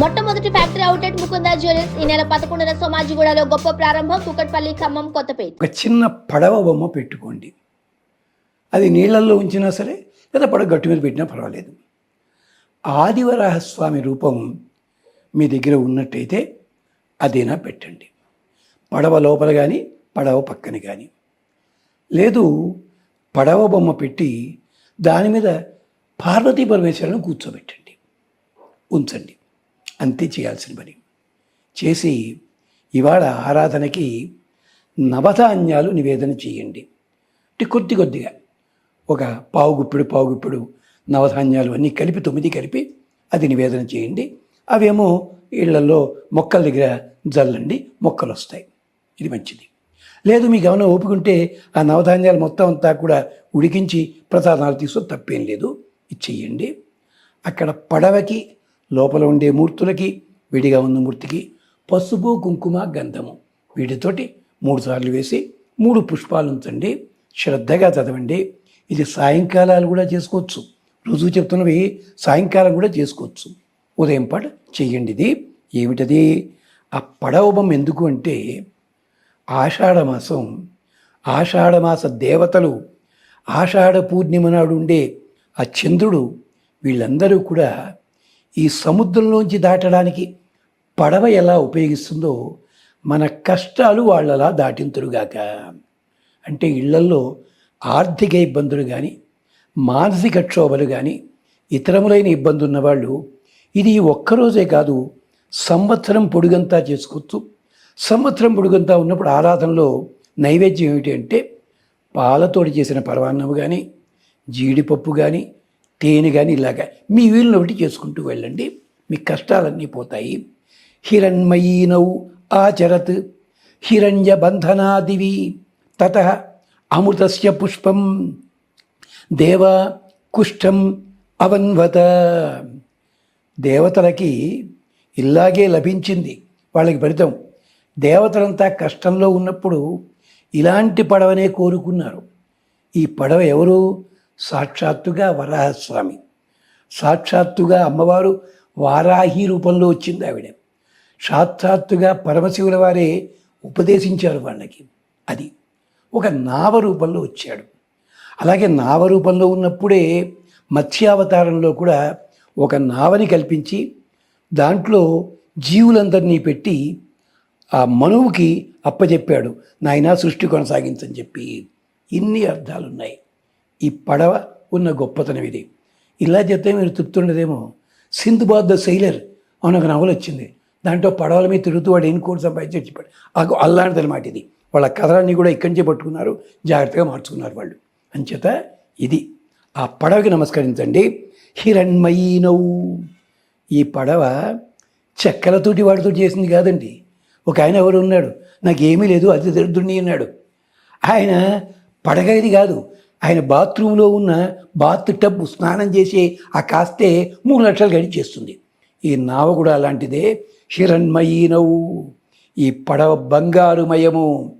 మొట్టమొదటి factory outlet Mukunda jewellers ఈ నెల పదకొండున సోమాజిగూడలో గొప్ప ప్రారంభం కుకట్పల్లి ఖమ్మం కొత్తపేట. ఒక చిన్న పడవ బొమ్మ పెట్టుకోండి. అది నీళ్ళల్లో ఉంచినా సరే లేదా పడవ గట్టు మీద పెట్టినా పర్వాలేదు. ఆదివరాహస్వామి రూపం మీ దగ్గర ఉన్నట్టయితే అదేనా పెట్టండి. పడవ లోపల కానీ పడవ పక్కన కానీ లేదు పడవ బొమ్మ పెట్టి దాని మీద పార్వతీ పరమేశ్వరులను కూర్చోబెట్టండి. ఉంచండి. అంతే చేయాల్సిన పని. చేసి ఇవాళ ఆరాధనకి నవధాన్యాలు నివేదన చేయండి. అంటే కొద్ది కొద్దిగా ఒక పావుగుప్పుడు పావుగుప్పుడు నవధాన్యాలు అన్నీ కలిపి తొమ్మిది కలిపి అది నివేదన చేయండి. అవేమో ఇళ్ళలో మొక్కల దగ్గర జల్లండి మొక్కలు వస్తాయి ఇది మంచిది. లేదు మీ గమనం ఓపుకుంటే ఆ నవధాన్యాలు మొత్తం అంతా కూడా ఉడికించి ప్రసాదాలు తీసుకో తప్పేం లేదు. ఇది చెయ్యండి అక్కడ పడవకి లోపల ఉండే మూర్తులకి విడిగా ఉన్న మూర్తికి పసుపు కుంకుమ గంధము. వీటితోటి మూడు సార్లు వేసి మూడు పుష్పాలు ఉంచండి. శ్రద్ధగా చదవండి. ఇది సాయంకాలాలు కూడా చేసుకోవచ్చు. రుజువు చెప్తున్నవి సాయంకాలం కూడా చేసుకోవచ్చు. ఉదయం పాట చెయ్యండి ఇది. ఏమిటది? ఆ పడవబం ఎందుకు అంటే ఆషాఢమాసం ఆషాఢమాస దేవతలు ఆషాఢ పూర్ణిమ నాడు ఉండే ఆ చంద్రుడు వీళ్ళందరూ కూడా ఈ సముద్రంలోంచి దాటడానికి పడవ ఎలా ఉపయోగిస్తుందో మన కష్టాలు వాళ్ళలా దాటింతురుగాక. అంటే ఇళ్ళల్లో ఆర్థిక ఇబ్బందులు కానీ మానసిక క్షోభలు కానీ ఇతరములైన ఇబ్బంది ఉన్నవాళ్ళు ఇది ఒక్కరోజే కాదు సంవత్సరం పొడుగంతా చేసుకోవచ్చు సంవత్సరం పొడుగంతా ఉన్నప్పుడు ఆరాధనలో నైవేద్యం ఏమిటి అంటే పాలతోటి చేసిన పరమాన్నము కానీ జీడిపప్పు కానీ తేనె కానీ ఇలాగా మీ వీలుని ఒకటి చేసుకుంటూ వెళ్ళండి. మీ కష్టాలన్నీ పోతాయి. హిరణ్మయీనౌ ఆచరత్. హిరణ్య బంధనాదివి. తత అమృతస్య పుష్పం. దేవ కుష్ఠం అవన్వత. దేవతలకి ఇలాగే లభించింది వాళ్ళకి ఫలితం. దేవతలంతా కష్టంలో ఉన్నప్పుడు ఇలాంటి పడవనే కోరుకున్నారు. ఈ పడవ ఎవరు? సాక్షాత్తుగా వరాహస్వామి. సాక్షాత్తుగా అమ్మవారు వారాహి రూపంలో వచ్చింది ఆవిడ. సాక్షాత్తుగా పరమశివుల వారే ఉపదేశించారు వాళ్ళకి. అది ఒక నావ రూపంలో వచ్చాడు. అలాగే నావ రూపంలో ఉన్నప్పుడే మత్స్యావతారంలో కూడా ఒక నావని కల్పించి దాంట్లో జీవులందరినీ పెట్టి ఆ మనువుకి అప్పచెప్పాడు నాయనా సృష్టి కొనసాగించని చెప్పి. ఇన్ని అర్థాలున్నాయి. ఈ పడవ ఉన్న గొప్పతనం ఇది. ఇలా చెప్తే మీరు తృప్తుండదేమో సింధుబాద్ ద సెయిలర్ అని ఒక నవల వచ్చింది. దాంట్లో పడవల మీద తిరుగుతూ వాడు ఎన్ని కోట్లు సంపాదించి చెప్పాడు అగో అల్లాంటిది అనమాట ఇది. వాళ్ళ కథలన్నీ కూడా ఇక్కడి నుంచే పట్టుకున్నారు. జాగ్రత్తగా మార్చుకున్నారు వాళ్ళు. అంచేత ఇది. ఆ పడవకి నమస్కరించండి. హిరణ్మయీనౌ. ఈ పడవ చెక్కలతోటి వాడితో చేసింది కాదండి. ఒక ఆయన ఎవరు ఉన్నాడు. నాకేమీ లేదు అతి దరిద్రుని అన్నాడు. ఆయన పడగది కాదు. ఆయన బాత్రూంలో ఉన్న బాత్ టబ్ స్నానం చేసి ఆ కాస్తే మూడు లక్షలు గడిచేస్తుంది ఈ నావ కూడా అలాంటిదే. హిరణ్మయీనవు. ఈ పడవ బంగారుమయము.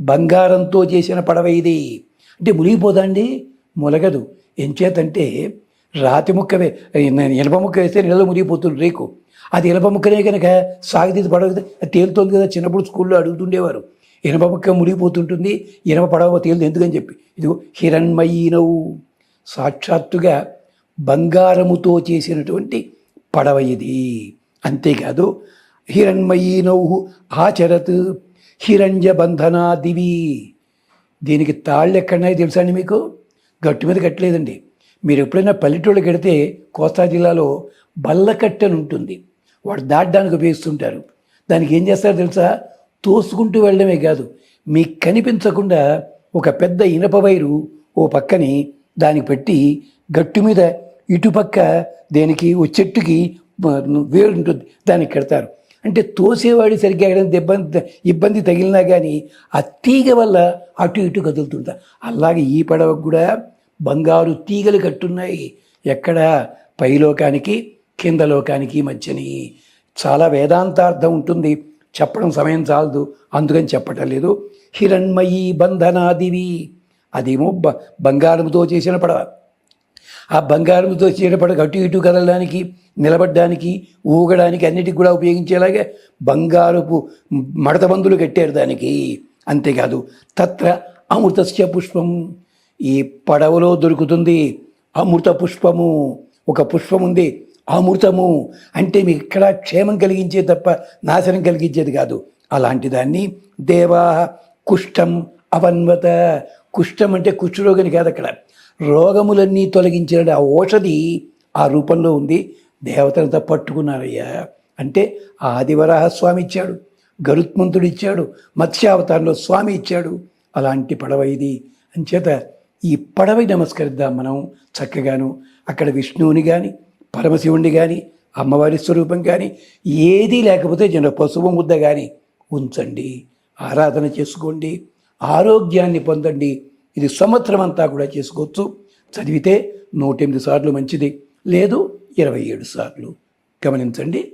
బంగారంతో చేసిన పడవ ఇది. అంటే మునిగిపోదండి ములగదు. ఎంచేతంటే రాతి ముక్కవే ఇనప ముక్క వేస్తే నీళ్ళలో మునిగిపోతుంది రేకు. అది ఇనప ముక్కనే కనుక సాగితీసి పడవ తేలుతోంది కదా చిన్నప్పుడు స్కూల్లో అడుగుతుండేవారు. ఇనప ముక్క మునిగిపోతుంటుంది ఇనప పడవ తేలింది ఎందుకని చెప్పి. ఇదిగో హిరణ్మయీనవు. సాక్షాత్తుగా బంగారముతో చేసినటువంటి పడవ ఇది. అంతేకాదు హిరణ్మయీనౌ ఆచరత్ హిరణ్య బంధనాదివి దీనికి తాళ్ళు ఎక్కడున్నాయో తెలుసా అండి మీకు? గట్టు మీద కట్టలేదండి. మీరు ఎప్పుడైనా పల్లెటూళ్ళకి వెడితే కోస్తా జిల్లాలో బల్లకట్టె అని ఉంటుంది వాడు దాటడానికి ఉపయోగిస్తుంటారు. దానికి ఏం చేస్తారో తెలుసా? తోసుకుంటూ వెళ్ళడమే కాదు మీకు కనిపించకుండా ఒక పెద్ద ఇనప వైరు ఓ పక్కని దానికి పెట్టి గట్టు మీద ఇటుపక్క దేనికి ఓ చెట్టుకి వేరు ఉంటుంది దానికి కడతారు. అంటే తోసేవాడు సరిగ్గా ఎక్కడైనా ఇబ్బంది ఇబ్బంది తగిలినా కానీ ఆ తీగ వల్ల అటు ఇటు కదులుతుంటా అలాగే ఈ పడవకు కూడా బంగారు తీగలు కట్టున్నాయి. ఎక్కడ? పైలోకానికి కింద లోకానికి మధ్యని. చాలా వేదాంతార్థం ఉంటుంది. చెప్పడం సమయం చాలదు. అందుకని చెప్పటం లేదు. హిరణ్మయీ బంధనాదివి. అదేమో బ బంగారంతో చేసిన పడవ. ఆ బంగారంతో చీడపడక అటు ఇటు కదలడానికి నిలబడడానికి ఊగడానికి అన్నిటికి కూడా ఉపయోగించేలాగే బంగారపు మడతబందులు కట్టారు దానికి. అంతేకాదు తత్ర అమృతస్య పుష్పం. ఈ పడవలో దొరుకుతుంది అమృత పుష్పము. ఒక పుష్పం ఉంది అమృతము అంటే మీకు ఇక్కడ క్షేమం కలిగించేది తప్ప నాశనం కలిగించేది కాదు. అలాంటి దాన్ని దేవా కుష్టం అవన్వత. కుష్టం అంటే కుష్ఠరోగిని కాదు అక్కడ. రోగములన్నీ తొలగించిన ఆ ఔషధి ఆ రూపంలో ఉంది. దేవతలంతా పట్టుకున్నారయ్యా. అంటే ఆదివరాహ స్వామి ఇచ్చాడు గరుత్మంతుడు ఇచ్చాడు మత్స్యావతారంలో స్వామి ఇచ్చాడు. అలాంటి పడవ ఇది. అంచేత ఈ పడవై నమస్కరిద్దాం మనం చక్కగాను. అక్కడ విష్ణువుని కానీ పరమశివుణ్ణి కానీ అమ్మవారి స్వరూపం కానీ ఏదీ లేకపోతే జన పశువు ముద్ద కానీ ఉంచండి. ఆరాధన చేసుకోండి. ఆరోగ్యాన్ని పొందండి. ఇది సంవత్సరం అంతా కూడా చేసుకోవచ్చు. చదివితే నూట ఎనిమిది సార్లు మంచిది. లేదు ఇరవై ఏడు సార్లు. గమనించండి.